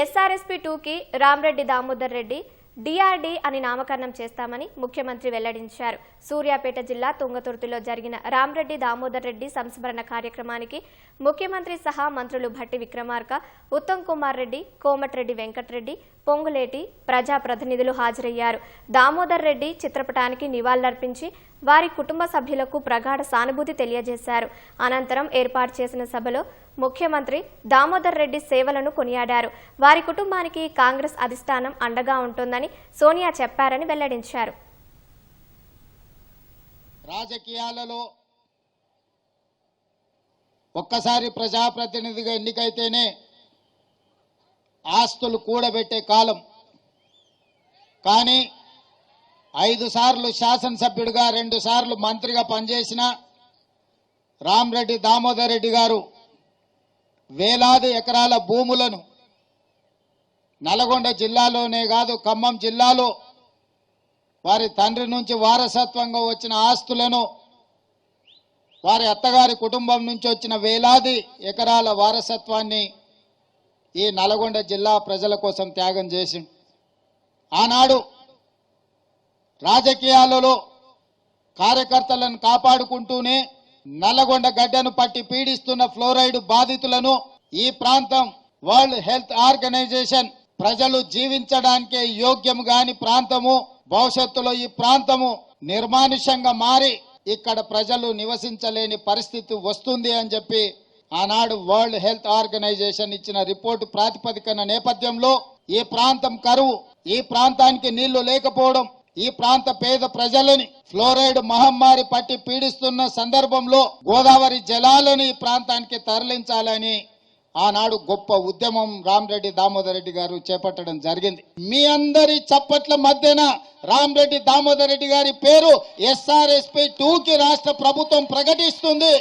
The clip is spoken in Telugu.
ఎస్ఆర్ఎస్పీ టూకి రామ్రెడ్డి దామోదర్ రెడ్డి డిఆర్డి అని నామకరణం చేస్తామని ముఖ్యమంత్రి వెల్లడించారు. సూర్యాపేట జిల్లా తుంగతుర్తిలో జరిగిన రామ్రెడ్డి దామోదర్ రెడ్డి సంస్మరణ కార్యక్రమానికి ముఖ్యమంత్రి సహా మంత్రులు భట్టి విక్రమార్క ఉత్తమ్ కుమార్ రెడ్డి కోమటిరెడ్డి వెంకటరెడ్డి పొంగులేటి ప్రజాప్రతినిధులు హాజరయ్యారు. దామోదర్ రెడ్డి చిత్రపటానికి నివాళులర్పించి వారి కుటుంబ సభ్యులకు ప్రగాఢ సానుభూతి తెలియజేశారు. అనంతరం ఏర్పాటు చేసిన సభలో ముఖ్యమంత్రి దామోదర్ రెడ్డి సేవలను కొనియాడారు. వారి కుటుంబానికి కాంగ్రెస్ అధిష్టానం అండగా ఉంటుందని సోనియా చెప్పారని వెల్లడించారు. రాజకీయాలలో ఒక్కసారి ప్రజాప్రతినిధిగా ఎన్నికైతేనే ఆస్తులు కూడబెట్టే కాలం. కానీ ఐదు సార్లు శాసనసభ్యుడిగా రెండు సార్లు మంత్రిగా పనిచేసిన రామరెడ్డి దామోదర్ రెడ్డి గారు వేలాది ఎకరాల భూములను నల్గొండ జిల్లాలోనే కాదు ఖమ్మం జిల్లాలో వారి తండ్రి నుంచి వారసత్వంగా వచ్చిన ఆస్తులను వారి అత్తగారి కుటుంబం నుంచి వచ్చిన వేలాది ఎకరాల వారసత్వాన్ని ఈ నల్గొండ జిల్లా ప్రజల కోసం త్యాగం చేసి ఆనాడు రాజకీయాలలో కార్యకర్తలను కాపాడుకుంటూనే నల్లగొండ గడ్డను పట్టి పీడిస్తున్న ఫ్లోరైడ్ బాధితులను ఈ ప్రాంతం వరల్డ్ హెల్త్ ఆర్గనైజేషన్ ప్రజలు జీవించడానికే యోగ్యం గాని ప్రాంతము భవిష్యత్తులో ఈ ప్రాంతము నిర్మానుష్యంగా మారి ఇక్కడ ప్రజలు నివసించలేని పరిస్థితి వస్తుంది అని చెప్పి ఆనాడు వరల్డ్ హెల్త్ ఆర్గనైజేషన్ ఇచ్చిన రిపోర్టు ప్రాతిపదికన నేపథ్యంలో ఈ ప్రాంతం కరువు ఈ ప్రాంతానికి నీళ్ళు లేకపోవడం ఈ ప్రాంత పేద ప్రజలని ఫ్లోరైడ్ మహమ్మారి పట్టి పీడిస్తున్న సందర్భంలో గోదావరి జలాలను ఈ ప్రాంతానికి తరలించాలని ఆనాడు గొప్ప ఉద్యమం రామరెడ్డి దామోదర్ రెడ్డి గారు చేపట్టడం జరిగింది. మీ అందరి చప్పట్ల మధ్యన రామరెడ్డి దామోదర్ రెడ్డి గారి పేరు ఎస్ఆర్ఎస్పీ టూ కి రాష్ట్ర ప్రభుత్వం ప్రకటిస్తుంది.